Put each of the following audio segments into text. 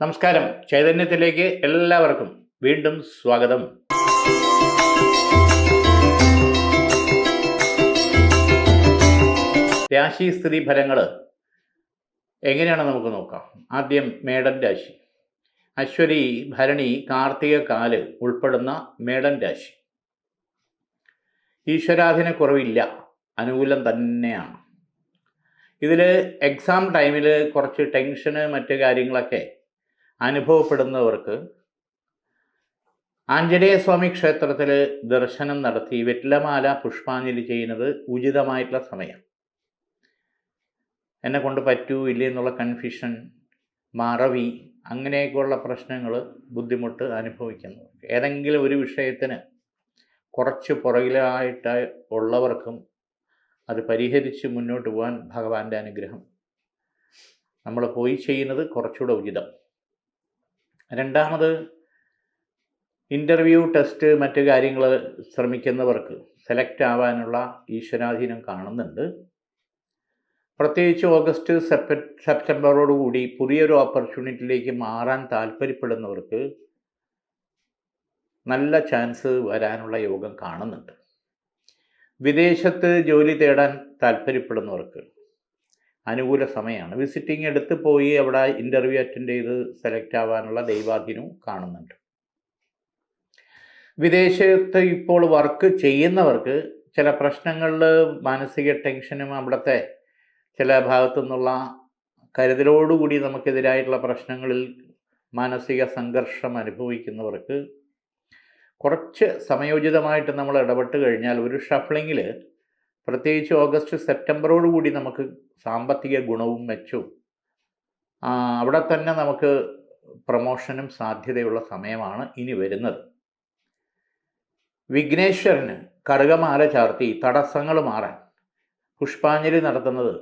നമസ്കാരം. ചൈതന്യത്തിലേക്ക് എല്ലാവർക്കും വീണ്ടും സ്വാഗതം. രാശി സ്ഥിതി ഫലങ്ങൾ എങ്ങനെയാണ് നമുക്ക് നോക്കാം. ആദ്യം മേടൻ രാശി. അശ്വതി ഭരണി കാർത്തിക കാൽ ഉൾപ്പെടുന്ന മേടൻ രാശി. ഈശ്വരാധീന കുറവില്ല. അനുകൂലം തന്നെയാണ്. ഇതിൽ എക്സാം ടൈമിൽ കുറച്ച് ടെൻഷന് മറ്റ് കാര്യങ്ങളൊക്കെ അനുഭവപ്പെടുന്നവർക്ക് ആഞ്ജനേയ സ്വാമി ക്ഷേത്രത്തിൽ ദർശനം നടത്തി വെറ്റിലമാല പുഷ്പാഞ്ജലി ചെയ്യുന്നത് ഉചിതമായിട്ടുള്ള സമയം. എന്നെ കൊണ്ട് പറ്റൂ ഇല്ല എന്നുള്ള കൺഫ്യൂഷൻ മറവി അങ്ങനെയൊക്കെയുള്ള പ്രശ്നങ്ങൾ ബുദ്ധിമുട്ട് അനുഭവിക്കുന്നു. ഏതെങ്കിലും ഒരു വിഷയത്തിന് കുറച്ച് പുറകിലായിട്ട് ഉള്ളവർക്കും അത് പരിഹരിച്ച് മുന്നോട്ട് പോകാൻ ഭഗവാന്റെ അനുഗ്രഹം. നമ്മൾ പോയി ചെയ്യുന്നത് കുറച്ചുകൂടെ ഉചിതം. രണ്ടാമത് ഇന്റർവ്യൂ ടെസ്റ്റ് മറ്റു കാര്യങ്ങൾ ശ്രമിക്കുന്നവർക്ക് സെലക്ട് ആവാനുള്ള ഈശ്വരാധീനം കാണുന്നുണ്ട്. പ്രത്യേകിച്ച് ഓഗസ്റ്റ് സെപ്റ്റ സെപ്റ്റംബറോടുകൂടി പുതിയൊരു ഓപ്പർച്യൂണിറ്റിയിലേക്ക് മാറാൻ താല്പര്യപ്പെടുന്നവർക്ക് നല്ല ചാൻസ് വരാനുള്ള യോഗം കാണുന്നുണ്ട്. വിദേശത്ത് ജോലി തേടാൻ താല്പര്യപ്പെടുന്നവർക്ക് അനുകൂല സമയമാണ്. വിസിറ്റിംഗ് എടുത്ത് പോയി അവിടെ ഇന്റർവ്യൂ അറ്റൻഡ് ചെയ്ത് സെലക്ട് ആവാനുള്ള ദൈവാധീനവും കാണുന്നുണ്ട്. വിദേശത്ത് ഇപ്പോൾ വർക്ക് ചെയ്യുന്നവർക്ക് ചില പ്രശ്നങ്ങളിൽ മാനസിക ടെൻഷനും അവിടുത്തെ ചില ഭാഗത്തു നിന്നുള്ള കരുതലോടുകൂടി നമുക്കെതിരായിട്ടുള്ള പ്രശ്നങ്ങളിൽ മാനസിക സംഘർഷം അനുഭവിക്കുന്നവർക്ക് കുറച്ച് സമയോചിതമായിട്ട് നമ്മൾ ഇടപെട്ട് കഴിഞ്ഞാൽ ഒരു ഷഫ്ലിങ്ങിൽ പ്രത്യേകിച്ച് ഓഗസ്റ്റ് സെപ്റ്റംബറോട് കൂടി നമുക്ക് സാമ്പത്തിക ഗുണവും മെച്ചവും അവിടെ തന്നെ നമുക്ക് പ്രമോഷനും സാധ്യതയുള്ള സമയമാണ് ഇനി വരുന്നത്. വിഘ്നേശ്വരന് കറുകമാല ചാർത്തി തടസ്സങ്ങൾ മാറാൻ പുഷ്പാഞ്ജലി നടത്തുന്നത്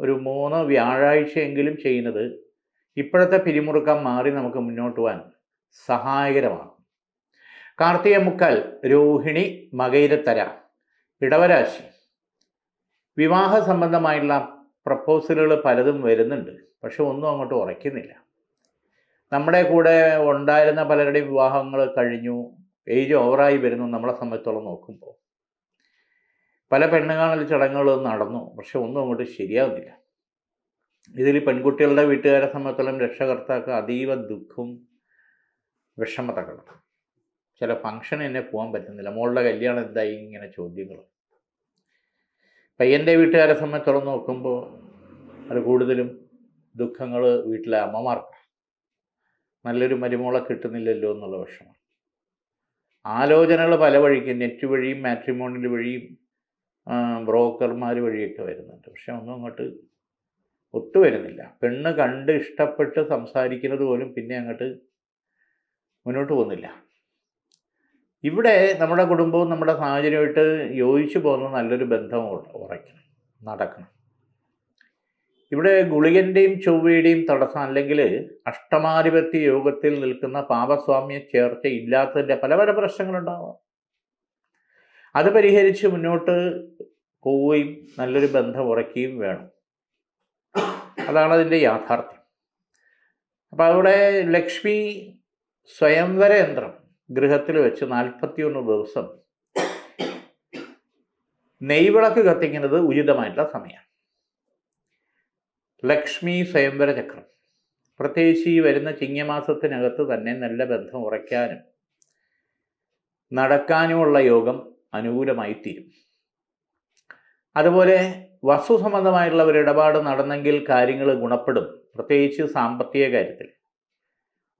ഒരു മൂന്ന് വ്യാഴാഴ്ചയെങ്കിലും ചെയ്യുന്നത് ഇപ്പോഴത്തെ പിരിമുറുക്കം മാറി നമുക്ക് മുന്നോട്ട് പോകാൻ സഹായകരമാണ്. കാർത്തിക മുക്കാൽ രോഹിണി മകയിരത്തര ഇടവരാശി. വിവാഹ സംബന്ധമായിട്ടുള്ള പ്രപ്പോസലുകൾ പലതും വരുന്നുണ്ട്. പക്ഷെ ഒന്നും അങ്ങോട്ട് ഉറയ്ക്കുന്നില്ല. നമ്മുടെ കൂടെ ഉണ്ടായിരുന്ന പലരുടെയും വിവാഹങ്ങൾ കഴിഞ്ഞു. ഏജ് ഓവറായി വരുന്നു നമ്മളെ സംബന്ധിച്ചോളം നോക്കുമ്പോൾ. പല പെണ്ണുകാണൽ ചടങ്ങുകൾ നടന്നു. പക്ഷെ ഒന്നും അങ്ങോട്ട് ശരിയാവുന്നില്ല. ഇതിൽ പെൺകുട്ടികളുടെ വീട്ടുകാരെ സംബന്ധിച്ചോളം രക്ഷകർത്താക്ക് അതീവ ദുഃഖവും വിഷമതകളും. ചില ഫംഗ്ഷൻ എന്നെ പോകാൻ പറ്റുന്നില്ല. മോളുടെ കല്യാണം എന്തായി ഇങ്ങനെ ചോദ്യങ്ങൾ പയ്യന്റെ വീട്ടുകാരെ സംബന്ധിച്ചോളം നോക്കുമ്പോൾ അത് കൂടുതലും ദുഃഖങ്ങൾ വീട്ടിലെ അമ്മമാർക്ക്. നല്ലൊരു മരുമോളെ കിട്ടുന്നില്ലല്ലോ എന്നുള്ള വിഷമം. ആലോചനകൾ പല വഴിക്ക് നെറ്റ് വഴിയും മാട്രിമോണിൽ വഴിയും ബ്രോക്കർമാർ വഴിയൊക്കെ വരുന്നുണ്ട്. പക്ഷെ ഒന്നും അങ്ങോട്ട് ഒത്തു വരുന്നില്ല. പെണ്ണ് കണ്ട് ഇഷ്ടപ്പെട്ട് സംസാരിക്കുന്നത് പോലും പിന്നെ അങ്ങോട്ട് മുന്നോട്ട് പോകുന്നില്ല. ഇവിടെ നമ്മുടെ കുടുംബവും നമ്മുടെ സാഹചര്യമായിട്ട് യോജിച്ചു പോകുന്ന നല്ലൊരു ബന്ധം ഉറയ്ക്കണം നടക്കണം. ഇവിടെ ഗുളികന്റെയും ചൊവ്വയുടെയും തടസ്സം അല്ലെങ്കിൽ അഷ്ടമാധിപത്യ യോഗത്തിൽ നിൽക്കുന്ന പാപസ്വാമ്യ ചേർച്ച ഇല്ലാത്തതിന്റെ പല പല പ്രശ്നങ്ങളുണ്ടാവാം. അത് പരിഹരിച്ച് മുന്നോട്ട് പോവുകയും നല്ലൊരു ബന്ധം ഉറയ്ക്കുകയും വേണം. അതാണ് അതിന്റെ യാഥാർത്ഥ്യം. അപ്പോൾ അവിടെ ലക്ഷ്മി സ്വയംവര യന്ത്രം ഗൃഹത്തിൽ വെച്ച് നാൽപ്പത്തിയൊന്ന് ദിവസം നെയ്വിളക്ക് കത്തിക്കുന്നത് ഉചിതമായിട്ടുള്ള സമയം ലക്ഷ്മി സ്വയംവര ചക്രം. പ്രത്യേകിച്ച് ഈ വരുന്ന ചിങ്ങമാസത്തിനകത്ത് തന്നെ നല്ല ബന്ധം ഉറയ്ക്കാനും നടക്കാനുമുള്ള യോഗം അനുകൂലമായി തീരും. അതുപോലെ വസ്തു സംബന്ധമായിട്ടുള്ള ഒരു ഇടപാട് നടന്നെങ്കിൽ കാര്യങ്ങൾ ഗുണപ്പെടും. പ്രത്യേകിച്ച് സാമ്പത്തിക കാര്യത്തിൽ.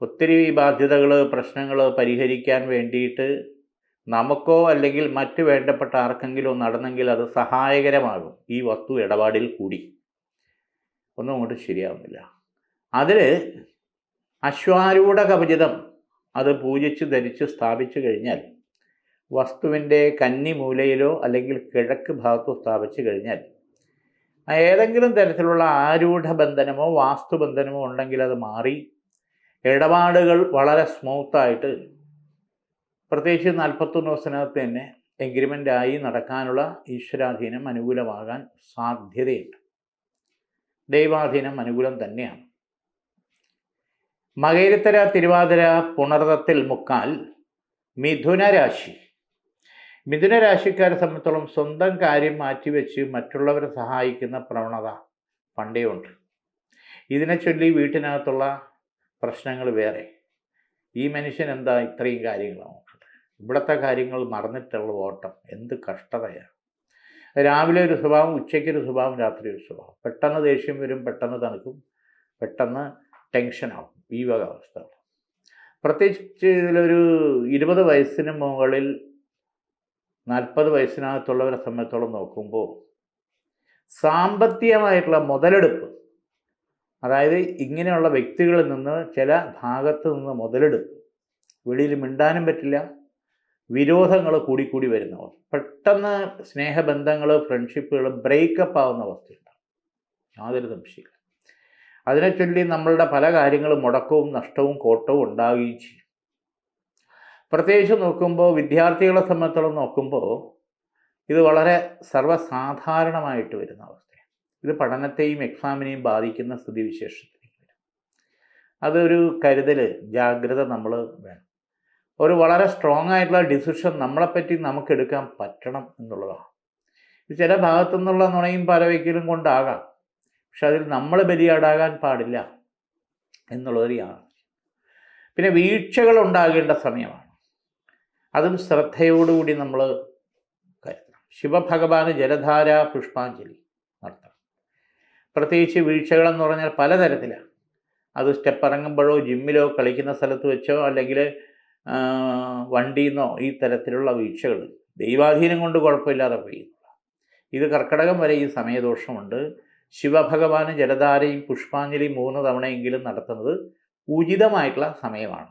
ഒത്തിരി ബാധ്യതകൾ പ്രശ്നങ്ങൾ പരിഹരിക്കാൻ വേണ്ടിയിട്ട് നമുക്കോ അല്ലെങ്കിൽ മറ്റ് വേണ്ടപ്പെട്ട ആർക്കെങ്കിലോ നടന്നെങ്കിൽ അത് സഹായകരമാകും. ഈ വസ്തു ഇടപാടിൽ കൂടി. ഒന്നും അങ്ങോട്ട് ശരിയാവുന്നില്ല. അതിൽ അശ്വാരൂഢ കവചിതം അത് പൂജിച്ച് ധരിച്ച് സ്ഥാപിച്ചു കഴിഞ്ഞാൽ വസ്തുവിന്റെ കന്നി മൂലയിലോ അല്ലെങ്കിൽ കിഴക്ക് ഭാഗത്തോ സ്ഥാപിച്ചു കഴിഞ്ഞാൽ ഏതെങ്കിലും തരത്തിലുള്ള ആരൂഢ ബന്ധനമോ വാസ്തുബന്ധനമോ ഉണ്ടെങ്കിൽ അത് മാറി ഇടപാടുകൾ വളരെ സ്മൂത്തായിട്ട് പ്രത്യേകിച്ച് നാൽപ്പത്തൊന്ന് ദിവസത്തിനകത്ത് തന്നെ എഗ്രിമെന്റ് ആയി നടക്കാനുള്ള ഈശ്വരാധീനം അനുകൂലമാകാൻ സാധ്യതയുണ്ട്. ദൈവാധീനം അനുകൂലം തന്നെയാണ്. മകയിരത്തര തിരുവാതിര പുണർതത്തിൽ മുക്കാൽ മിഥുനരാശി മിഥുനരാശിക്കാരെ മിഥുന സംബന്ധിച്ചോളം സ്വന്തം കാര്യം മാറ്റിവെച്ച് മറ്റുള്ളവരെ സഹായിക്കുന്ന പ്രവണത പണ്ടേ ഉണ്ട്. ഇതിനെ ചൊല്ലി വീട്ടിനകത്തുള്ള പ്രശ്നങ്ങൾ വേറെ. ഈ മനുഷ്യൻ എന്താ ഇത്രയും നോക്കട്ടെ? ഇവിടുത്തെ കാര്യങ്ങൾ മറന്നിട്ടുള്ള ഓട്ടം. എന്ത് കഷ്ടതയാണ് രാവിലെ ഒരു സ്വഭാവം ഉച്ചയ്ക്കൊരു സ്വഭാവം രാത്രി ഒരു സ്വഭാവം. പെട്ടെന്ന് ദേഷ്യം വരും പെട്ടെന്ന് തണുക്കും പെട്ടെന്ന് ടെൻഷനാവും ഈ വക അവസ്ഥ പ്രത്യേകിച്ച് ഇതിലൊരു ഇരുപത് വയസ്സിന് മുകളിൽ നാൽപ്പത് വയസ്സിനകത്തുള്ളവരെ സംബന്ധിച്ചോളം നോക്കുമ്പോൾ സാമ്പത്തികമായിട്ടുള്ള മുതലെടുപ്പ് അതായത് ഇങ്ങനെയുള്ള വ്യക്തികളിൽ നിന്ന് ചില ഭാഗത്ത് നിന്ന് മുതലെടുത്ത് വെളിയിൽ മിണ്ടാനും പറ്റില്ല വിരോധങ്ങൾ കൂടിക്കൂടി വരുന്ന അവസ്ഥ പെട്ടെന്ന് സ്നേഹബന്ധങ്ങൾ ഫ്രണ്ട്ഷിപ്പുകൾ ബ്രേക്കപ്പ് ആവുന്ന അവസ്ഥയുണ്ട്. യാതൊരു സംശയമില്ല അതിനെ ചൊല്ലി നമ്മളുടെ പല കാര്യങ്ങളും മുടക്കവും നഷ്ടവും കോട്ടവും ഉണ്ടാവുകയും ചെയ്യും. പ്രത്യേകിച്ച് നോക്കുമ്പോൾ വിദ്യാർത്ഥികളെ സംബന്ധിച്ചോളം നോക്കുമ്പോൾ ഇത് വളരെ സർവസാധാരണമായിട്ട് വരുന്ന അവസ്ഥയാണ് ഇത് പഠനത്തെയും എക്സാമിനെയും ബാധിക്കുന്ന സ്ഥിതിവിശേഷത്തിലേക്ക് വരും. അതൊരു കരുതൽ ജാഗ്രത നമ്മൾ വേണം. ഒരു വളരെ സ്ട്രോങ് ആയിട്ടുള്ള ഡിസിഷൻ നമ്മളെപ്പറ്റി നമുക്ക് എടുക്കാൻ പറ്റണം എന്നുള്ളതാണ്. ചില ഭാഗത്തു നിന്നുള്ള നുണയും പലവയ്ക്കലും കൊണ്ടാകാം. പക്ഷെ അതിൽ നമ്മൾ ബലിയാടാകാൻ പാടില്ല എന്നുള്ളൊരു പിന്നെ വീഴ്ചകൾ ഉണ്ടാകേണ്ട സമയമാണ്. അതും ശ്രദ്ധയോടുകൂടി നമ്മൾ കരുതണം. ശിവഭഗവാന് ജലധാര പുഷ്പാഞ്ജലി. പ്രത്യേകിച്ച് വീഴ്ചകളെന്ന് പറഞ്ഞാൽ പലതരത്തിലാണ്. അത് സ്റ്റെപ്പ് ഇറങ്ങുമ്പോഴോ ജിമ്മിലോ കളിക്കുന്ന സ്ഥലത്ത് വെച്ചോ അല്ലെങ്കിൽ വണ്ടിയിൽ നിന്നോ ഈ തരത്തിലുള്ള വീഴ്ചകൾ. ദൈവാധീനം കൊണ്ട് കുഴപ്പമില്ലാതെ പോയി ഇത് കർക്കടകം വരെ ഈ സമയദോഷമുണ്ട്. ശിവഭഗവാന് ജലധാരയും പുഷ്പാഞ്ജലി മൂന്ന് തവണയെങ്കിലും നടത്തുന്നത് ഉചിതമായിട്ടുള്ള സമയമാണ്.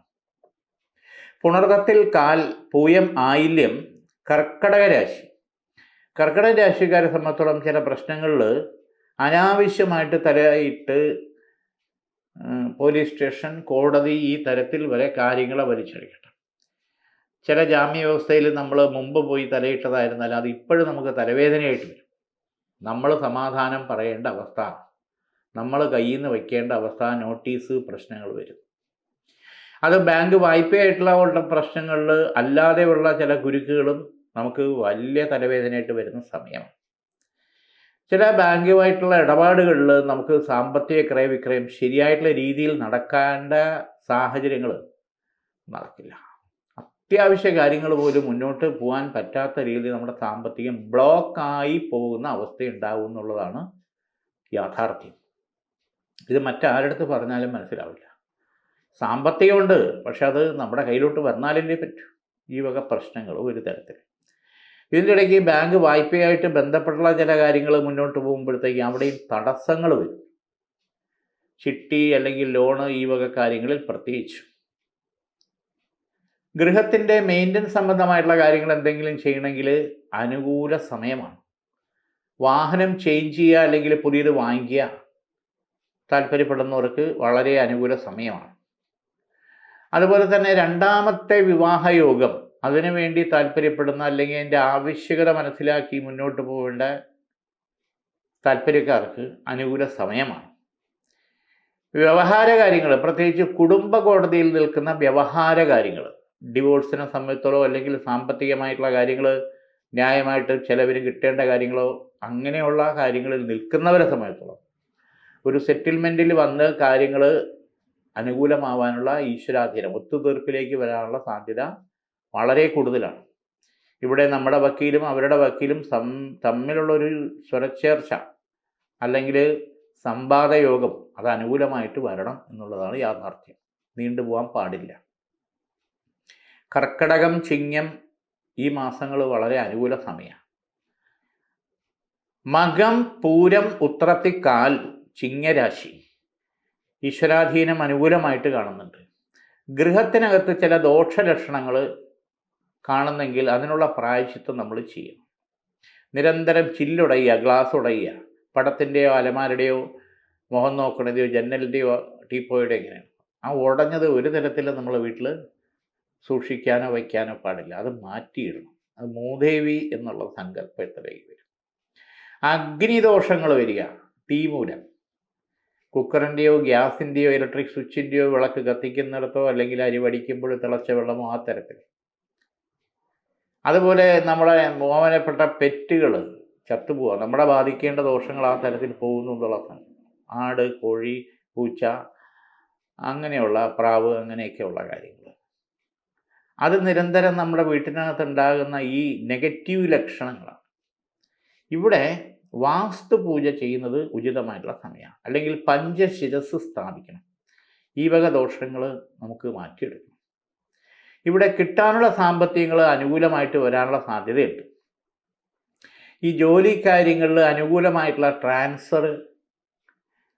പുണർത്തത്തിൽ കാൽ പൂയം ആയില്യം കർക്കടക രാശി. കർക്കടക രാശിക്കാരെ സംബന്ധിച്ചോളം ചില പ്രശ്നങ്ങളിൽ അനാവശ്യമായിട്ട് തലയിട്ട് പോലീസ് സ്റ്റേഷൻ കോടതി ഈ തരത്തിൽ വരെ കാര്യങ്ങളെ വലിച്ചെടുക്കട്ടെ. ചില ജാമ്യ വ്യവസ്ഥയിൽ നമ്മൾ മുമ്പ് പോയി തലയിട്ടതായിരുന്നാൽ അത് ഇപ്പോഴും നമുക്ക് തലവേദനയായിട്ട് വരും. നമ്മൾ സമാധാനം പറയേണ്ട അവസ്ഥ. നമ്മൾ കയ്യിൽ നിന്ന് വയ്ക്കേണ്ട അവസ്ഥ നോട്ടീസ് പ്രശ്നങ്ങൾ വരും. അത് ബാങ്ക് വായ്പയായിട്ടുള്ള പ്രശ്നങ്ങളിൽ അല്ലാതെയുള്ള ചില കുരുക്കുകളും നമുക്ക് വലിയ തലവേദനയായിട്ട് വരുന്ന സമയമാണ്. ചില ബാങ്കുമായിട്ടുള്ള ഇടപാടുകളിൽ നമുക്ക് സാമ്പത്തിക ക്രയവിക്രയം ശരിയായിട്ടുള്ള രീതിയിൽ നടക്കേണ്ട സാഹചര്യങ്ങൾ നടക്കില്ല. അത്യാവശ്യ കാര്യങ്ങൾ പോലും മുന്നോട്ട് പോകാൻ പറ്റാത്ത രീതിയിൽ നമ്മുടെ സാമ്പത്തികം ബ്ലോക്കായി പോകുന്ന അവസ്ഥ ഉണ്ടാവും എന്നുള്ളതാണ് യാഥാർത്ഥ്യം. ഇത് മറ്റാരടുത്ത് പറഞ്ഞാലും മനസ്സിലാവില്ല. സാമ്പത്തികമുണ്ട് പക്ഷെ അത് നമ്മുടെ കയ്യിലോട്ട് വന്നാലല്ലേ പറ്റൂ. ഈ വക പ്രശ്നങ്ങൾ ഒരു തരത്തിൽ ഇതിന്റെ ഇടയ്ക്ക് ബാങ്ക് വായ്പയായിട്ട് ബന്ധപ്പെട്ടുള്ള ചില കാര്യങ്ങൾ മുന്നോട്ട് പോകുമ്പോഴത്തേക്കും അവിടെയും തടസ്സങ്ങൾ വരും. ചിട്ടി അല്ലെങ്കിൽ ലോണ് ഈ വക കാര്യങ്ങളിൽ പ്രത്യേകിച്ചു. ഗൃഹത്തിന്റെ മെയിന്റനൻസ് സംബന്ധമായിട്ടുള്ള കാര്യങ്ങൾ എന്തെങ്കിലും ചെയ്യണമെങ്കിൽ അനുകൂല സമയമാണ്. വാഹനം ചേഞ്ച് ചെയ്യുക അല്ലെങ്കിൽ പുതിയത് വാങ്ങിക്കുക താല്പര്യപ്പെടുന്നവർക്ക് വളരെ അനുകൂല സമയമാണ്. അതുപോലെ തന്നെ രണ്ടാമത്തെ വിവാഹയോഗം അതിനുവേണ്ടി താല്പര്യപ്പെടുന്ന അല്ലെങ്കിൽ അതിന്റെ ആവശ്യകത മനസ്സിലാക്കി മുന്നോട്ട് പോകേണ്ട താല്പര്യക്കാർക്ക് അനുകൂല സമയമാണ്. വ്യവഹാര കാര്യങ്ങൾ പ്രത്യേകിച്ച് കുടുംബ കോടതിയിൽ നിൽക്കുന്ന വ്യവഹാര കാര്യങ്ങൾ ഡിവോഴ്സിനെ സംബന്ധിച്ചോളോ അല്ലെങ്കിൽ സാമ്പത്തികമായിട്ടുള്ള കാര്യങ്ങൾ ന്യായമായിട്ട് ചിലവിന് കിട്ടേണ്ട കാര്യങ്ങളോ അങ്ങനെയുള്ള കാര്യങ്ങളിൽ നിൽക്കുന്നവരെ സംബന്ധിച്ചോളം ഒരു സെറ്റിൽമെന്റിൽ വന്ന് കാര്യങ്ങൾ അനുകൂലമാവാനുള്ള ഈശ്വരാധീനം ഒത്തുതീർപ്പിലേക്ക് വരാനുള്ള സാധ്യത വളരെ കൂടുതലാണ്. ഇവിടെ നമ്മുടെ വക്കീലും അവരുടെ വക്കീലും സം തമ്മിലുള്ളൊരു സ്വരച്ചേർച്ച അല്ലെങ്കിൽ സംവാദയോഗം അത് അനുകൂലമായിട്ട് വരണം എന്നുള്ളതാണ് യാഥാർത്ഥ്യം. നീണ്ടുപോകാൻ പാടില്ല. കർക്കടകം ചിങ്ങം ഈ മാസങ്ങൾ വളരെ അനുകൂല സമയമാണ്. മകം പൂരം ഉത്രത്തിക്കാൽ ചിങ്ങരാശി ഈശ്വരാധീനം അനുകൂലമായിട്ട് കാണുന്നുണ്ട്. ഗൃഹത്തിനകത്ത് ചില ദോഷലക്ഷണങ്ങൾ കാണുന്നെങ്കിൽ അതിനുള്ള പ്രായശിത്വം നമ്മൾ ചെയ്യണം. നിരന്തരം ചില്ലുടയുക ഗ്ലാസ് ഉടയുക. പടത്തിന്റെയോ അലമാരുടെയോ മുഖം നോക്കണതെയോ ജന്നലിന്റെയോ ടീപ്പോയുടെ എങ്ങനെയാണ്? ആ ഉടഞ്ഞത് ഒരു തരത്തിൽ നമ്മൾ വീട്ടിൽ സൂക്ഷിക്കാനോ വയ്ക്കാനോ പാടില്ല. അത് മാറ്റിയിടണം. അത് മൂദേവി എന്നുള്ള സങ്കല്പത്തിലേക്ക് വരും. അഗ്നിദോഷങ്ങൾ വരിക. തീമൂലം കുക്കറിന്റെയോ ഗ്യാസിന്റെയോ ഇലക്ട്രിക് സ്വിച്ചിന്റെയോ വിളക്ക് കത്തിക്കുന്നിടത്തോ അല്ലെങ്കിൽ അരി വടിക്കുമ്പോൾ തിളച്ച വെള്ളമോ ആ തരത്തിൽ. അതുപോലെ നമ്മളെ മോഹനപ്പെട്ട പെറ്റുകൾ ചത്തുപോവുക നമ്മളെ ബാധിക്കേണ്ട ദോഷങ്ങൾ ആ തരത്തിൽ പോകുന്നു എന്നുള്ളതാണ് ആട് കോഴി പൂച്ച അങ്ങനെയുള്ള പ്രാവ് അങ്ങനെയൊക്കെയുള്ള കാര്യങ്ങൾ. അത് നിരന്തരം നമ്മുടെ വീട്ടിനകത്ത് ഉണ്ടാകുന്ന ഈ നെഗറ്റീവ് ലക്ഷണങ്ങളാണ്. ഇവിടെ വാസ്തു പൂജ ചെയ്യുന്നത് ഉചിതമായിട്ടുള്ള സമയമാണ്. അല്ലെങ്കിൽ പഞ്ചശിരസ് സ്ഥാപിക്കണം. ഈ വക ദോഷങ്ങൾ നമുക്ക് മാറ്റിയെടുക്കണം. ഇവിടെ കിട്ടാനുള്ള സാമ്പത്തികങ്ങൾ അനുകൂലമായിട്ട് വരാനുള്ള സാധ്യതയുണ്ട്. ഈ ജോലി കാര്യങ്ങളിൽ അനുകൂലമായിട്ടുള്ള ട്രാൻസ്ഫർ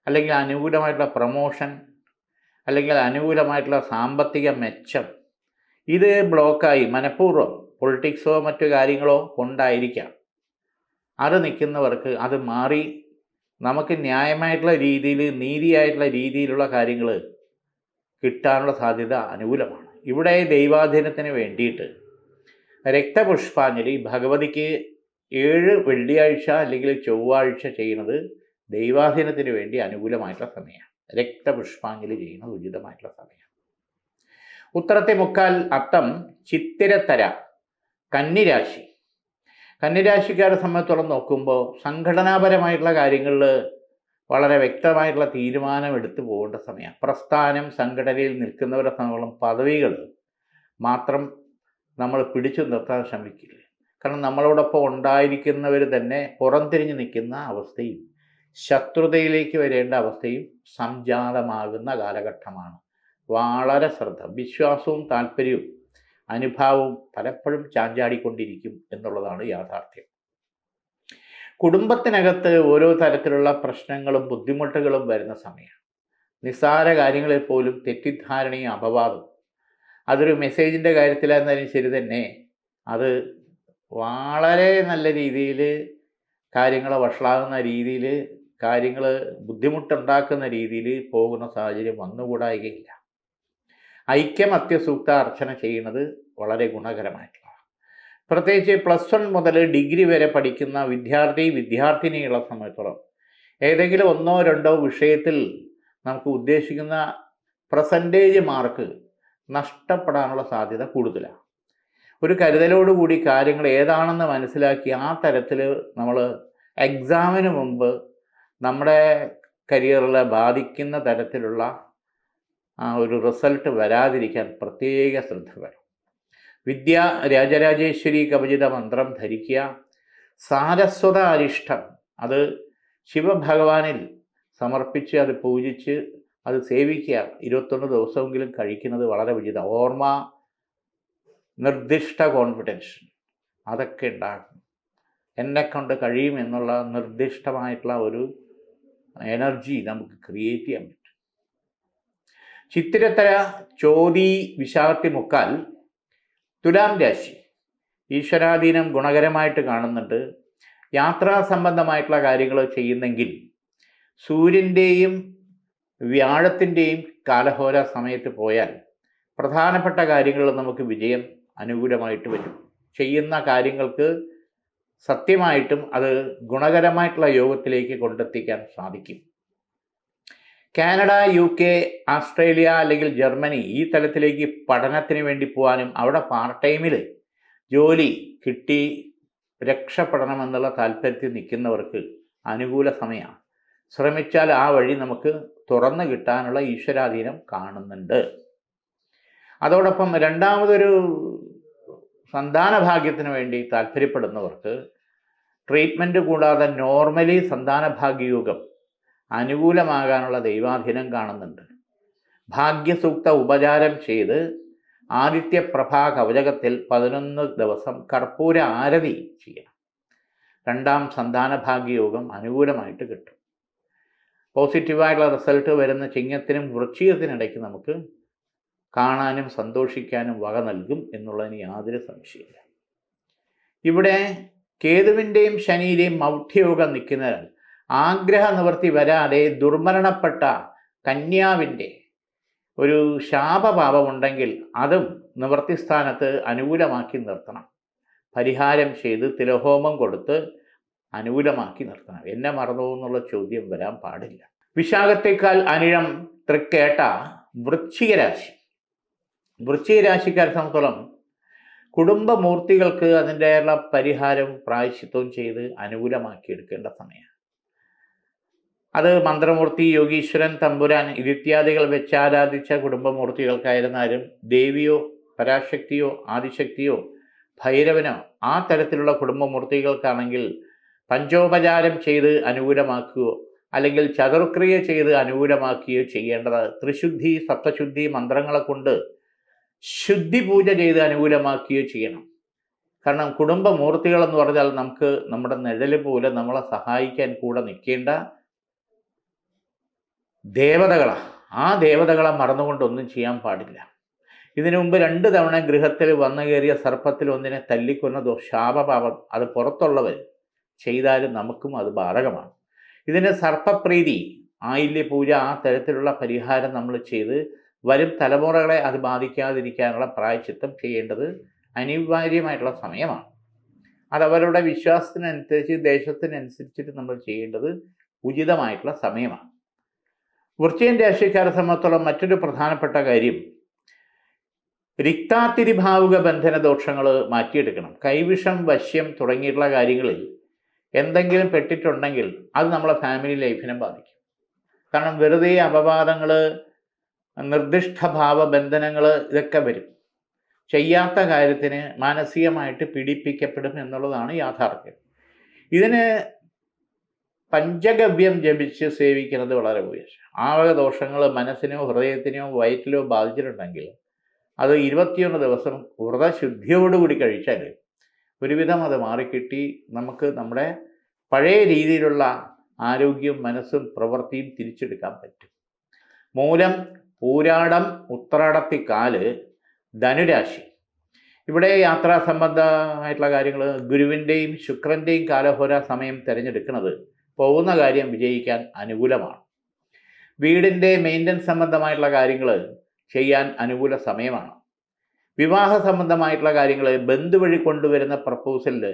അല്ലെങ്കിൽ അനുകൂലമായിട്ടുള്ള പ്രൊമോഷൻ അല്ലെങ്കിൽ അനുകൂലമായിട്ടുള്ള സാമ്പത്തിക മെച്ചം ഇത് ബ്ലോക്കായി മനഃപൂർവം പൊളിറ്റിക്സോ മറ്റു കാര്യങ്ങളോ കൊണ്ടായിരിക്കാം. അത് നിൽക്കുന്നവർക്ക് അത് മാറി നമുക്ക് ന്യായമായിട്ടുള്ള രീതിയിൽ നീതിയായിട്ടുള്ള രീതിയിലുള്ള കാര്യങ്ങൾ കിട്ടാനുള്ള സാധ്യത അനുകൂലമാണ്. ഇവിടെ ദൈവാധീനത്തിന് വേണ്ടിയിട്ട് രക്തപുഷ്പാഞ്ജലി ഭഗവതിക്ക് ഏഴ് വെള്ളിയാഴ്ച അല്ലെങ്കിൽ ചൊവ്വാഴ്ച ചെയ്യുന്നത് ദൈവാധീനത്തിന് വേണ്ടി അനുകൂലമായിട്ടുള്ള സമയമാണ്. രക്തപുഷ്പാഞ്ജലി ചെയ്യുന്നത് ഉചിതമായിട്ടുള്ള സമയമാണ്. ഉത്തരത്തെ മുക്കാൽ അത്തം ചിത്തിരത്തര കന്നിരാശി. കന്നിരാശിക്കാരെ സംബന്ധിച്ചോളം നോക്കുമ്പോൾ സംഘടനാപരമായിട്ടുള്ള കാര്യങ്ങളിൽ വളരെ വ്യക്തമായിട്ടുള്ള തീരുമാനം എടുത്തു പോകേണ്ട സമയമാണ് പ്രസ്ഥാനം സംഘടനയിൽ നിൽക്കുന്നവരെ സംബന്ധിച്ചോളം പദവികൾ മാത്രം നമ്മൾ പിടിച്ചു നിർത്താൻ ശ്രമിക്കില്ല? കാരണം നമ്മളോടൊപ്പം ഉണ്ടായിരിക്കുന്നവർ തന്നെ പുറംതിരിഞ്ഞു നിൽക്കുന്ന അവസ്ഥയും ശത്രുതയിലേക്ക് വരേണ്ട അവസ്ഥയും സംജാതമാകുന്ന കാലഘട്ടമാണ്. വളരെ ശ്രദ്ധ വിശ്വാസവും താല്പര്യവും അനുഭാവവും പലപ്പോഴും ചാഞ്ചാടിക്കൊണ്ടിരിക്കും എന്നുള്ളതാണ് യാഥാർത്ഥ്യം. കുടുംബത്തിനകത്ത് ഓരോ തരത്തിലുള്ള പ്രശ്നങ്ങളും ബുദ്ധിമുട്ടുകളും വരുന്ന സമയമാണ് നിസ്സാര കാര്യങ്ങളിൽ പോലും തെറ്റിദ്ധാരണയും അപവാദവും. അതൊരു മെസ്സേജിന്റെ കാര്യത്തിലായിരുന്നാലും ശരി തന്നെ. അത് വളരെ നല്ല രീതിയിൽ കാര്യങ്ങൾ വഷളാകുന്ന രീതിയിൽ കാര്യങ്ങൾ ബുദ്ധിമുട്ടുണ്ടാക്കുന്ന രീതിയിൽ പോകുന്ന സാഹചര്യം വന്നുകൂടായികയില്ല. ഐക്യമത്യസൂക്ത അർച്ചന ചെയ്യുന്നത് വളരെ ഗുണകരമായിട്ടുള്ള പ്രത്യേകിച്ച് പ്ലസ് വൺ മുതൽ ഡിഗ്രി വരെ പഠിക്കുന്ന വിദ്യാർത്ഥി വിദ്യാർത്ഥിനികളെ സമയത്തോളം ഏതെങ്കിലും ഒന്നോ രണ്ടോ വിഷയത്തിൽ നമുക്ക് ഉദ്ദേശിക്കുന്ന പ്രസന്റേജ് മാർക്ക് നഷ്ടപ്പെടാനുള്ള സാധ്യത കൂടുതലാണ് ഒരു കരുതലോടുകൂടി കാര്യങ്ങൾ ഏതാണെന്ന് മനസ്സിലാക്കി ആ തരത്തിൽ നമ്മൾ എക്സാമിന് മുമ്പ് നമ്മുടെ കരിയറിലെ ബാധിക്കുന്ന തരത്തിലുള്ള ഒരു റിസൾട്ട് വരാതിരിക്കാൻ പ്രത്യേക ശ്രദ്ധ വേണം. വിദ്യ രാജരാജേശ്വരി കവചിത മന്ത്രം ധരിക്കുക. സാരസ്വത അരിഷ്ടം അത് ശിവഭഗവാനിൽ സമർപ്പിച്ച് അത് പൂജിച്ച് അത് സേവിക്കുക. ഇരുപത്തൊന്ന് ദിവസമെങ്കിലും കഴിക്കുന്നത് വളരെ ഉചിതം. ഓർമ്മ നിർദ്ദിഷ്ട കോൺഫിഡൻസ് അതൊക്കെ ഉണ്ടാകും എന്നെ കൊണ്ട് കഴിയും എന്നുള്ള നിർദ്ദിഷ്ടമായിട്ടുള്ള ഒരു എനർജി നമുക്ക് ക്രിയേറ്റ് ചെയ്യാൻ പറ്റും. ചിത്തിരത്തര ചോതി വിശാഖത്തി മുക്കാൽ തുലാം രാശി. ഈശ്വരാധീനം ഗുണകരമായിട്ട് കാണുന്നുണ്ട്. യാത്രാ സംബന്ധമായിട്ടുള്ള കാര്യങ്ങൾ ചെയ്യുന്നെങ്കിൽ സൂര്യന്റെയും വ്യാഴത്തിന്റെയും കാലഹോര സമയത്ത് പോയാൽ പ്രധാനപ്പെട്ട കാര്യങ്ങൾ നമുക്ക് വിജയം അനുകൂലമായിട്ട് വരും. ചെയ്യുന്ന കാര്യങ്ങൾക്ക് സത്യമായിട്ടും അത് ഗുണകരമായിട്ടുള്ള യോഗത്തിലേക്ക് കൊണ്ടെത്തിക്കാൻ സാധിക്കും. കാനഡ യു കെ ഓസ്ട്രേലിയ അല്ലെങ്കിൽ ജർമ്മനി ഈ തലത്തിലേക്ക് പഠനത്തിന് വേണ്ടി പോകാനും അവിടെ പാർട്ട് ടൈമിൽ ജോലി കിട്ടി രക്ഷപ്പെടണമെന്നുള്ള താല്പര്യത്തിൽ നിൽക്കുന്നവർക്ക് അനുകൂല സമയമാണ് ശ്രമിച്ചാൽ ആ വഴി നമുക്ക് തുറന്നു കിട്ടാനുള്ള ഈശ്വരാധീനം കാണുന്നുണ്ട്. അതോടൊപ്പം രണ്ടാമതൊരു സന്താന ഭാഗ്യത്തിന് വേണ്ടി താല്പര്യപ്പെടുന്നവർക്ക് ട്രീറ്റ്മെന്റ് കൂടാതെ നോർമലി സന്താന ഭാഗ്യയോഗം അനുകൂലമാകാനുള്ള ദൈവാധീനം കാണുന്നുണ്ട്. ഭാഗ്യസൂക്ത ഉപചാരം ചെയ്ത് ആദിത്യപ്രഭാ കവചകത്തിൽ പതിനൊന്ന് ദിവസം കർപ്പൂര ആരതി ചെയ്യണം. രണ്ടാം സന്താന ഭാഗ്യയോഗം അനുകൂലമായിട്ട് കിട്ടും. പോസിറ്റീവായിട്ടുള്ള റിസൾട്ട് വരുന്ന ചിങ്ങത്തിനും വൃശ്ചികത്തിനിടയ്ക്ക് നമുക്ക് കാണാനും സന്തോഷിക്കാനും വക നൽകും എന്നുള്ളതിന് യാതൊരു സംശയമില്ല ഇവിടെ കേതുവിന്റെയും ശനിയിലെയും മൗഢ്യയോഗം നിൽക്കുന്നതിനാൽ ആഗ്രഹ നിവൃത്തി വരാതെ ദുർമരണപ്പെട്ട കന്യാവിന്റെ ഒരു ശാപപാപമുണ്ടെങ്കിൽ അതും നിവൃത്തിസ്ഥാനത്ത് അനുകൂലമാക്കി നിർത്തണം. പരിഹാരം ചെയ്ത് തിലഹോമം കൊടുത്ത് അനുകൂലമാക്കി നിർത്തണം. എന്നെ മറന്നു എന്നുള്ള ചോദ്യം വരാൻ പാടില്ല. വിശാഖത്തേക്കാൾ അനിഴം തൃക്കേട്ട വൃശ്ചികരാശി രാശി. വൃശ്ചിക രാശിക്കാരെ സംബന്ധിച്ചോളം കുടുംബമൂർത്തികൾക്ക് അതിന്റെയുള്ള പരിഹാരം പ്രായശിത്വം ചെയ്ത് അനുകൂലമാക്കി എടുക്കേണ്ട സമയമാണ് അത് മന്ത്രമൂർത്തി യോഗീശ്വരൻ തമ്പുരാൻ ഇതിത്യാദികൾ വെച്ച് ആരാധിച്ച കുടുംബമൂർത്തികൾക്കായിരുന്നാലും ദേവിയോ പരാശക്തിയോ ആദിശക്തിയോ ഭൈരവനോ ആ തരത്തിലുള്ള കുടുംബമൂർത്തികൾക്കാണെങ്കിൽ പഞ്ചോപചാരം ചെയ്ത് അനുകൂലമാക്കുകയോ അല്ലെങ്കിൽ ചതുർക്രിയ ചെയ്ത് അനുകൂലമാക്കുകയോ ചെയ്യേണ്ടത് ത്രിശുദ്ധി സപ്തശുദ്ധി മന്ത്രങ്ങളെ കൊണ്ട് ശുദ്ധി പൂജ ചെയ്ത് അനുകൂലമാക്കുകയോ ചെയ്യണം. കാരണം കുടുംബമൂർത്തികളെന്ന് പറഞ്ഞാൽ നമുക്ക് നമ്മുടെ നിഴൽ പോലെ നമ്മളെ സഹായിക്കാൻ കൂടെ നിൽക്കേണ്ട ദേവതകളാണ് ആ ദേവതകളെ മറന്നുകൊണ്ടൊന്നും ചെയ്യാൻ പാടില്ല. ഇതിനു മുമ്പ് രണ്ട് തവണ ഗൃഹത്തിൽ വന്നു കയറിയ സർപ്പത്തിൽ ഒന്നിനെ തല്ലിക്കൊന്നതോ ശാപപാപം അത് പുറത്തുള്ളവർ ചെയ്താലും നമുക്കും അത് ബാധകമാണ്. ഇതിന് സർപ്പപ്രീതി ആയില്യ പൂജ ആ തരത്തിലുള്ള പരിഹാരം നമ്മൾ ചെയ്ത് വരും തലമുറകളെ അത് ബാധിക്കാതിരിക്കാനുള്ള പ്രായച്ചിത്തം ചെയ്യേണ്ടത് അനിവാര്യമായിട്ടുള്ള സമയമാണ്. അത് അവരുടെ വിശ്വാസത്തിനനുസരിച്ച് ദേശത്തിനനുസരിച്ചിട്ട് നമ്മൾ ചെയ്യേണ്ടത് ഉചിതമായിട്ടുള്ള സമയമാണ്. വൃശ്ചികൻ രാശിക്കാരെ സംബന്ധിച്ചോളം മറ്റൊരു പ്രധാനപ്പെട്ട കാര്യം രിക്താതിരിഭാവുക ബന്ധന ദോഷങ്ങൾ മാറ്റിയെടുക്കണം. കൈവിഷം വശ്യം തുടങ്ങിയിട്ടുള്ള കാര്യങ്ങളിൽ എന്തെങ്കിലും പെട്ടിട്ടുണ്ടെങ്കിൽ അത് നമ്മളെ ഫാമിലി ലൈഫിനെ ബാധിക്കും. കാരണം വെറുതെ അപവാദങ്ങൾ നിർദ്ദിഷ്ട ഭാവ ബന്ധനങ്ങൾ ഇതൊക്കെ വരും. ചെയ്യാത്ത കാര്യത്തിന് മാനസികമായിട്ട് പീഡിപ്പിക്കപ്പെടും എന്നുള്ളതാണ് യാഥാർത്ഥ്യം. ഇതിന് പഞ്ചഗവ്യം ജപിച്ച് സേവിക്കുന്നത് വളരെ ഉപയോഗിച്ചു ആ വക ദോഷങ്ങൾ മനസ്സിനോ ഹൃദയത്തിനോ വയറ്റിലോ ബാധിച്ചിട്ടുണ്ടെങ്കിൽ അത് ഇരുപത്തിയൊന്ന് ദിവസം വ്രതശുദ്ധിയോടുകൂടി കഴിച്ചാൽ ഒരുവിധം അത് മാറിക്കിട്ടി നമുക്ക് നമ്മുടെ പഴയ രീതിയിലുള്ള ആരോഗ്യവും മനസ്സും പ്രവൃത്തിയും തിരിച്ചെടുക്കാൻ പറ്റും. മൂലം പൂരാടം ഉത്രാടത്തിക്കാൽ ധനുരാശി. ഇവിടെ യാത്രാ സംബന്ധമായിട്ടുള്ള കാര്യങ്ങൾ ഗുരുവിന്റെയും ശുക്രന്റെയും കാലഹോര സമയം തിരഞ്ഞെടുക്കുന്നത് പോകുന്ന കാര്യം വിജയിക്കാൻ അനുകൂലമാണ്. വീടിന്റെ മെയിന്റനൻസ് സംബന്ധമായിട്ടുള്ള കാര്യങ്ങൾ ചെയ്യാൻ അനുകൂല സമയമാണ്. വിവാഹ സംബന്ധമായിട്ടുള്ള കാര്യങ്ങൾ ബന്ധു വഴി കൊണ്ടുവരുന്ന പ്രപ്പോസലിൽ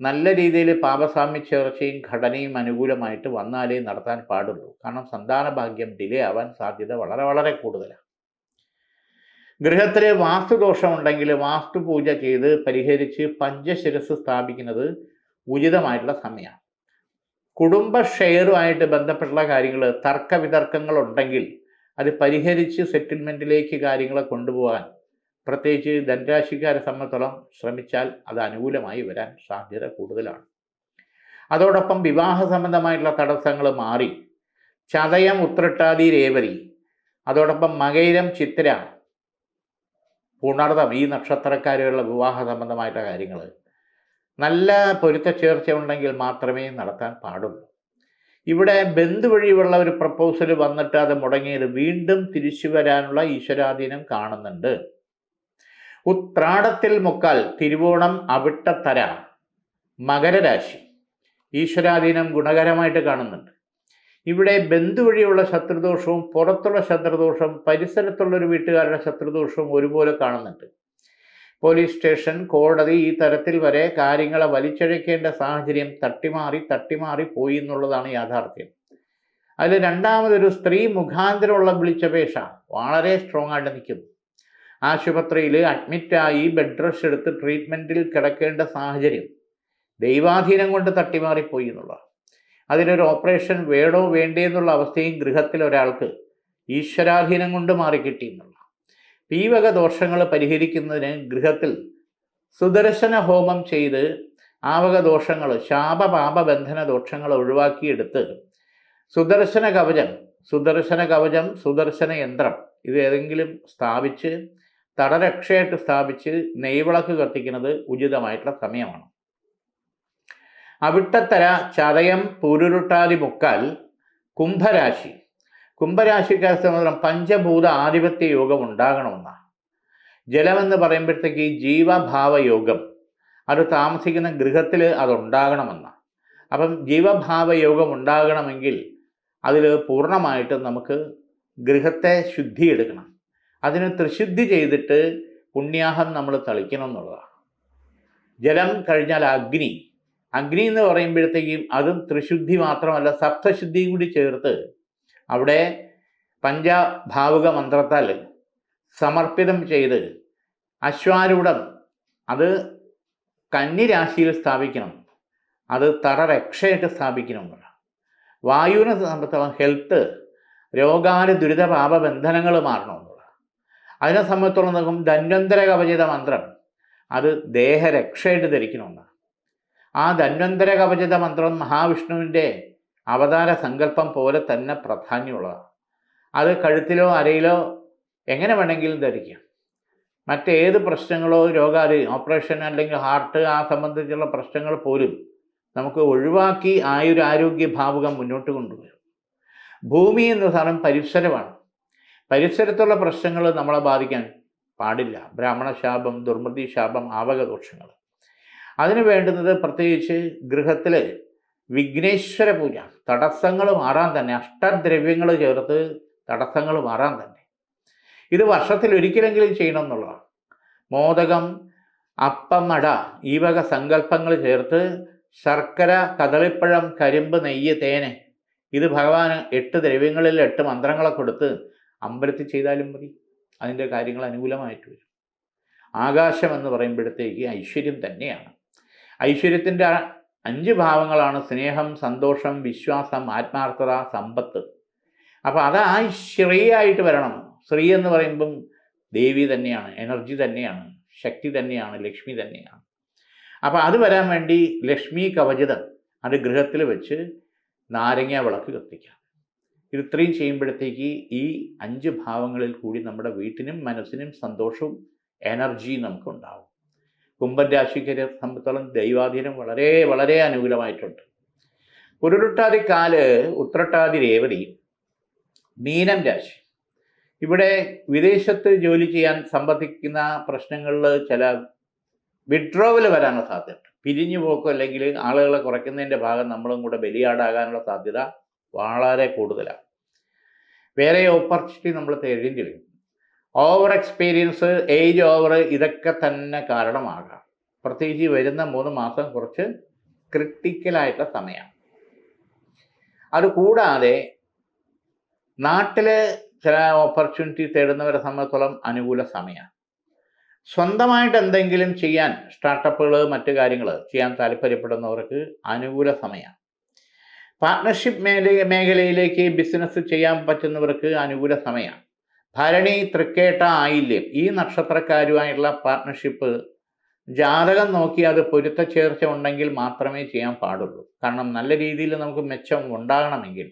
നല്ല രീതിയിൽ പാപസാമ്യ ചേർച്ചയും ഘടനയും അനുകൂലമായിട്ട് വന്നാലേ നടത്താൻ പാടുള്ളൂ. കാരണം സന്താന ഭാഗ്യം ഡിലേ ആവാൻ സാധ്യത വളരെ വളരെ കൂടുതലാണ്. ഗൃഹത്തിൽ വാസ്തുദോഷമുണ്ടെങ്കിൽ വാസ്തു പൂജ ചെയ്ത് പരിഹരിച്ച് പഞ്ചശിരസ് സ്ഥാപിക്കുന്നത് ഉചിതമായിട്ടുള്ള സമയമാണ്. കുടുംബ ഷെയറുമായിട്ട് ബന്ധപ്പെട്ടുള്ള കാര്യങ്ങൾ തർക്ക വിതർക്കങ്ങൾ ഉണ്ടെങ്കിൽ അത് പരിഹരിച്ച് സെറ്റിൽമെന്റിലേക്ക് കാര്യങ്ങളെ കൊണ്ടുപോകാൻ പ്രത്യേകിച്ച് ധനരാശിക്കാരെ സംബന്ധിച്ചോളം ശ്രമിച്ചാൽ അത് അനുകൂലമായി വരാൻ സാധ്യത കൂടുതലാണ്. അതോടൊപ്പം വിവാഹ സംബന്ധമായിട്ടുള്ള തടസ്സങ്ങൾ മാറി ചതയം ഉത്രട്ടാതി രേവതി അതോടൊപ്പം മകൈരം ചിത്ര പുണർതം ഈ നക്ഷത്രക്കാരുള്ള വിവാഹ സംബന്ധമായിട്ടുള്ള കാര്യങ്ങൾ നല്ല പൊരുത്ത ചേർച്ച ഉണ്ടെങ്കിൽ മാത്രമേ നടത്താൻ പാടുള്ളൂ. ഇവിടെ ബന്ധു വഴിയുള്ള ഒരു പ്രപ്പോസൽ വന്നിട്ട് അത് മുടങ്ങിയത് വീണ്ടും തിരിച്ചു വരാനുള്ള ഈശ്വരാധീനം കാണുന്നുണ്ട്. ഉത്രാടത്തിൽ മുക്കാൽ തിരുവോണം അവിട്ടത്തര മകരരാശി. ഈശ്വരാധീനം ഗുണകരമായിട്ട് കാണുന്നുണ്ട്. ഇവിടെ ബന്ധു വഴിയുള്ള ശത്രുദോഷവും പുറത്തുള്ള ശത്രുദോഷവും പരിസരത്തുള്ള ഒരു വീട്ടുകാരുടെ ശത്രുദോഷവും ഒരുപോലെ കാണുന്നുണ്ട്. പോലീസ് സ്റ്റേഷൻ കോടതി ഈ തരത്തിൽ വരെ കാര്യങ്ങളെ വലിച്ചഴക്കേണ്ട സാഹചര്യം തട്ടിമാറി തട്ടിമാറി പോയി എന്നുള്ളതാണ് യാഥാർത്ഥ്യം. അതിൽ രണ്ടാമതൊരു സ്ത്രീ മുഖാന്തരമുള്ള വിളിച്ചപേക്ഷ വളരെ സ്ട്രോങ് ആയിട്ട് നിൽക്കുന്നു. ആശുപത്രിയിൽ അഡ്മിറ്റായി ബെഡ് റെസ്റ്റ് എടുത്ത് ട്രീറ്റ്മെന്റിൽ കിടക്കേണ്ട സാഹചര്യം ദൈവാധീനം കൊണ്ട് തട്ടിമാറിപ്പോയി എന്നുള്ളതാണ്. അതിനൊരു ഓപ്പറേഷൻ വേണോ വേണ്ടേ എന്നുള്ള അവസ്ഥയും ഗൃഹത്തിൽ ഒരാൾക്ക് ഈശ്വരാധീനം കൊണ്ട് മാറിക്കിട്ടി എന്നുള്ള ഈ വക ദോഷങ്ങൾ പരിഹരിക്കുന്നതിന് ഗൃഹത്തിൽ സുദർശന ഹോമം ചെയ്ത് ആവക വക ദോഷങ്ങൾ ശാപപാപ ബന്ധന ദോഷങ്ങൾ ഒഴിവാക്കിയെടുത്ത് സുദർശന കവചം സുദർശന കവചം സുദർശന യന്ത്രം ഇത് ഏതെങ്കിലും സ്ഥാപിച്ച് തടരക്ഷയായിട്ട് സ്ഥാപിച്ച് നെയ്വിളക്ക് കത്തിക്കുന്നത് ഉചിതമായിട്ടുള്ള സമയമാണ്. അവിട്ടത്തര ചതയം പൂരുരുട്ടാതി മുക്കാൽ കുംഭരാശി. കുംഭരാശിക്കാരെ സംബന്ധിച്ചിടത്തോളം പഞ്ചഭൂത ആധിപത്യ യോഗം ഉണ്ടാകണമെന്നാണ് ജലമെന്ന് പറയുമ്പോഴത്തേക്ക് ജീവഭാവ യോഗം അത് താമസിക്കുന്ന ഗൃഹത്തിൽ അതുണ്ടാകണമെന്നാണ് അപ്പം ജീവഭാവ യോഗം ഉണ്ടാകണമെങ്കിൽ അതിൽ പൂർണമായിട്ടും നമുക്ക് ഗൃഹത്തെ ശുദ്ധിയെടുക്കണം. അതിന് ത്രിശുദ്ധി ചെയ്തിട്ട് പുണ്യാഹം നമ്മൾ തളിക്കണം എന്നുള്ളതാണ്. ജലം കഴിഞ്ഞാൽ അഗ്നി. അഗ്നി എന്ന് പറയുമ്പോഴത്തേക്കും അതും ത്രിശുദ്ധി മാത്രമല്ല സപ്തശുദ്ധിയും കൂടി ചേർത്ത് അവിടെ പഞ്ചഭാവുക മന്ത്രത്താൽ സമർപ്പിതം ചെയ്ത് അശ്വാരൂഢം അത് കന്നിരാശിയിൽ സ്ഥാപിക്കണം അത് തറരക്ഷയായിട്ട് സ്ഥാപിക്കണം. വായുവിനെ സംബന്ധിച്ചോളം ഹെൽത്ത് രോഗാന ദുരിത പാപ ബന്ധനങ്ങൾ മാറണം അതിനെ സംബന്ധിച്ചോളം നോക്കും ധന്വന്തര കവചിത മന്ത്രം അത് ദേഹരക്ഷയായിട്ട് ധരിക്കണമെന്നാണ് ആ ധന്വന്തര കവചിത മന്ത്രം മഹാവിഷ്ണുവിന്റെ അവതാര സങ്കല്പം പോലെ തന്നെ പ്രാധാന്യമുള്ളതാണ് അത് കഴുത്തിലോ അരയിലോ എങ്ങനെ വേണമെങ്കിലും ധരിക്കാം. മറ്റേത് പ്രശ്നങ്ങളോ രോഗാതി ഓപ്പറേഷൻ അല്ലെങ്കിൽ ഹാർട്ട് ആ സംബന്ധിച്ചുള്ള പ്രശ്നങ്ങൾ പോലും നമുക്ക് ഒഴിവാക്കി ആ ഒരു ആരോഗ്യ ഭാവുകം മുന്നോട്ട് കൊണ്ടുവരും. ഭൂമി എന്ന സാധനം പരിസരമാണ്. പരിസരത്തുള്ള പ്രശ്നങ്ങൾ നമ്മളെ ബാധിക്കാൻ പാടില്ല. ബ്രാഹ്മണ ശാപം ദുർമതി ശാപം ആവകദോഷങ്ങൾ അതിന് വേണ്ടുന്നത് പ്രത്യേകിച്ച് ഗൃഹത്തിൽ വിഘ്നേശ്വര പൂജ. തടസ്സങ്ങൾ മാറാൻ തന്നെ അഷ്ടദ്രവ്യങ്ങൾ ചേർത്ത് തടസ്സങ്ങൾ മാറാൻ തന്നെ. ഇത് വർഷത്തിൽ ഒരിക്കലെങ്കിലും ചെയ്യണം എന്നുള്ളതാണ്. മോദകം അപ്പമട ഈ വക സങ്കല്പങ്ങൾ ചേർത്ത് ശർക്കര കദളിപ്പഴം കരിമ്പ് നെയ്യ് തേനെ ഇത് ഭഗവാന് എട്ട് ദ്രവ്യങ്ങളിൽ എട്ട് മന്ത്രങ്ങളെ കൊടുത്ത് അമ്പലത്തിൽ ചെയ്താലും മതി. അതിന്റെ കാര്യങ്ങൾ അനുകൂലമായിട്ട് വരും. ആകാശം എന്ന് പറയുമ്പോഴത്തേക്ക് ഐശ്വര്യം തന്നെയാണ്. ഐശ്വര്യത്തിന്റെ അഞ്ച് ഭാവങ്ങളാണ് സ്നേഹം സന്തോഷം വിശ്വാസം ആത്മാർത്ഥത സമ്പത്ത്. അപ്പോൾ അത് ആ ശ്രീയായിട്ട് വരണം. ശ്രീ എന്ന് പറയുമ്പം ദേവി തന്നെയാണ് എനർജി തന്നെയാണ് ശക്തി തന്നെയാണ് ലക്ഷ്മി തന്നെയാണ്. അപ്പോൾ അത് വരാൻ വേണ്ടി ലക്ഷ്മി കവചിതം അത് ഗൃഹത്തിൽ വെച്ച് നാരങ്ങ വിളക്ക് കത്തിക്കാം. ഇത് ഇത്രയും ചെയ്യുമ്പോഴത്തേക്ക് ഈ അഞ്ച് ഭാവങ്ങളിൽ കൂടി നമ്മുടെ വീട്ടിനും മനസ്സിനും സന്തോഷവും എനർജിയും നമുക്കുണ്ടാവും. കുംഭൻ രാശിക്കാരെ സംബന്ധിച്ചോളം ദൈവാധീനം വളരെ വളരെ അനുകൂലമായിട്ടുണ്ട്. ഉരുട്ടാതി കാൽ ഉത്രട്ടാതി രേവതി മീനം രാശി. ഇവിടെ വിദേശത്ത് ജോലി ചെയ്യാൻ സംബന്ധിക്കുന്ന പ്രശ്നങ്ങളിൽ ചില വിഡ്രോവൽ വരാനുള്ള സാധ്യതയുണ്ട്. പിരിഞ്ഞു പോക്കോ അല്ലെങ്കിൽ ആളുകളെ കുറയ്ക്കുന്നതിന്റെ ഭാഗം നമ്മളും കൂടെ ബലിയാടാകാനുള്ള സാധ്യത വളരെ കൂടുതലാണ്. വേറെ ഓപ്പർച്യൂണിറ്റി നമ്മൾ തേടേണ്ടി വരും. ഓവർ എക്സ്പീരിയൻസ് ഏജ് ഓവർ ഇതൊക്കെ തന്നെ കാരണമാകാം. പ്രത്യേകിച്ച് വരുന്ന മൂന്ന് മാസം കുറച്ച് ക്രിട്ടിക്കലായിട്ടുള്ള സമയമാണ് അത് കൂടാതെ നാട്ടിൽ ചില ഓപ്പർച്യൂണിറ്റി തേടുന്നവരെ സംബന്ധിച്ചോളം അനുകൂല സമയമാണ് സ്വന്തമായിട്ട് എന്തെങ്കിലും ചെയ്യാൻ സ്റ്റാർട്ടപ്പുകൾ മറ്റു കാര്യങ്ങൾ ചെയ്യാൻ താല്പര്യപ്പെടുന്നവർക്ക് അനുകൂല സമയമാണ് പാർട്ട്ണർഷിപ്പ് മേഖല മേഖലയിലേക്ക് ബിസിനസ് ചെയ്യാൻ പറ്റുന്നവർക്ക് അനുകൂല സമയമാണ് ഭരണി തൃക്കേട്ട ആയില്യം. ഈ നക്ഷത്രക്കാരുമായിട്ടുള്ള പാർട്ട്ണർഷിപ്പ് ജാതകം നോക്കി അത് പൊരുത്ത ചേർച്ച ഉണ്ടെങ്കിൽ മാത്രമേ ചെയ്യാൻ പാടുള്ളൂ. കാരണം നല്ല രീതിയിൽ നമുക്ക് മെച്ചം ഉണ്ടാകണമെങ്കിൽ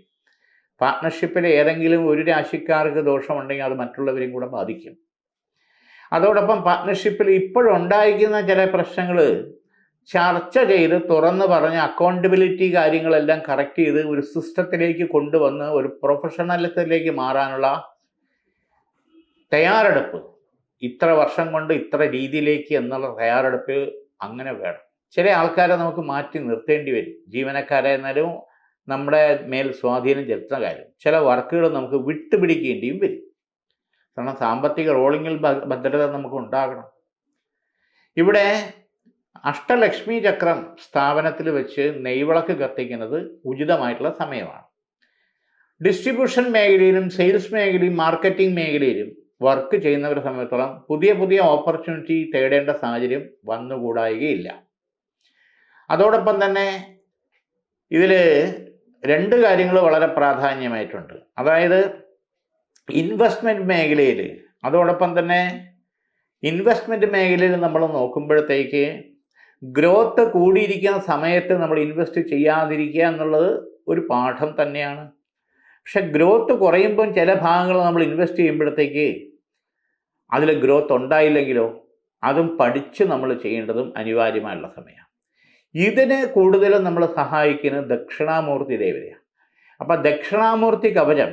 പാർട്ട്ണർഷിപ്പിൽ ഏതെങ്കിലും ഒരു രാശിക്കാർക്ക് ദോഷമുണ്ടെങ്കിൽ അത് മറ്റുള്ളവരെയും കൂടെ ബാധിക്കും. അതോടൊപ്പം പാർട്ട്ണർഷിപ്പിൽ ഇപ്പോഴുണ്ടായിരിക്കുന്ന ചില പ്രശ്നങ്ങൾ ചർച്ച ചെയ്ത് തുറന്ന് പറഞ്ഞ് അക്കൗണ്ടബിലിറ്റി കാര്യങ്ങളെല്ലാം കറക്റ്റ് ചെയ്ത് ഒരു സിസ്റ്റത്തിലേക്ക് കൊണ്ടുവന്ന് ഒരു പ്രൊഫഷണലിസത്തിലേക്ക് മാറാനുള്ള തയ്യാറെടുപ്പ്. ഇത്ര വർഷം കൊണ്ട് ഇത്ര രീതിയിലേക്ക് എന്നുള്ള തയ്യാറെടുപ്പ് അങ്ങനെ വേണം. ചില ആൾക്കാരെ നമുക്ക് മാറ്റി നിർത്തേണ്ടി വരും. ജീവനക്കാരെ എന്നാലും നമ്മുടെ മേൽ സ്വാധീനം ചെലുത്തുന്ന കാര്യം. ചില വർക്കുകൾ നമുക്ക് വിട്ടുപിടിക്കേണ്ടിയും വരും. കാരണം സാമ്പത്തിക റോളിങ്ങിൽ ഭദ്രത നമുക്ക് ഉണ്ടാകണം. ഇവിടെ അഷ്ടലക്ഷ്മി ചക്രം സ്ഥാപനത്തിൽ വെച്ച് നെയ്വിളക്ക് കത്തിക്കുന്നത് ഉചിതമായിട്ടുള്ള സമയമാണ്. ഡിസ്ട്രിബ്യൂഷൻ മേഖലയിലും സെയിൽസ് മേഖലയും മാർക്കറ്റിംഗ് മേഖലയിലും വർക്ക് ചെയ്യുന്നവരെ സംബന്ധിച്ചിടത്തോളം പുതിയ പുതിയ ഓപ്പർച്യൂണിറ്റി തേടേണ്ട സാഹചര്യം വന്നുകൂടായികയില്ല. അതോടൊപ്പം തന്നെ ഇതിൽ രണ്ട് കാര്യങ്ങൾ വളരെ പ്രാധാന്യമായിട്ടുണ്ട്. അതായത് ഇൻവെസ്റ്റ്മെന്റ് മേഖലയിൽ അതോടൊപ്പം തന്നെ ഇൻവെസ്റ്റ്മെന്റ് മേഖലയിൽ നമ്മൾ നോക്കുമ്പോഴത്തേക്ക് ഗ്രോത്ത് കൂടിയിരിക്കുന്ന സമയത്ത് നമ്മൾ ഇൻവെസ്റ്റ് ചെയ്യാതിരിക്കുക എന്നുള്ളത് ഒരു പാഠം തന്നെയാണ്. പക്ഷെ ഗ്രോത്ത് കുറയുമ്പം ചില ഭാഗങ്ങൾ നമ്മൾ ഇൻവെസ്റ്റ് ചെയ്യുമ്പോഴത്തേക്ക് അതിൽ ഗ്രോത്ത് ഉണ്ടായില്ലെങ്കിലോ അതും പഠിച്ച് നമ്മൾ ചെയ്യേണ്ടതും അനിവാര്യമായുള്ള സമയമാണ് ഇതിനെ കൂടുതലും നമ്മൾ സഹായിക്കുന്നത് ദക്ഷിണാമൂർത്തി ദേവതയാണ് അപ്പം ദക്ഷിണാമൂർത്തി കവചം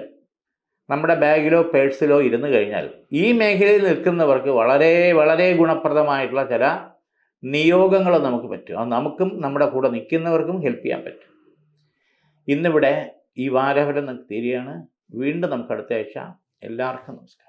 നമ്മുടെ ബാഗിലോ പേഴ്സിലോ ഇരുന്ന് കഴിഞ്ഞാൽ ഈ മേഖലയിൽ നിൽക്കുന്നവർക്ക് വളരെ വളരെ ഗുണപ്രദമായിട്ടുള്ള ചില നിയോഗങ്ങൾ നമുക്ക് പറ്റും. അത് നമുക്കും നമ്മുടെ കൂടെ നിൽക്കുന്നവർക്കും ഹെൽപ്പ് ചെയ്യാൻ പറ്റും. ഇന്നിവിടെ ഈ വാരഫലം തീരുകയാണ്. വീണ്ടും നമുക്ക് അടുത്ത ആഴ്ച. എല്ലാവർക്കും നമസ്കാരം.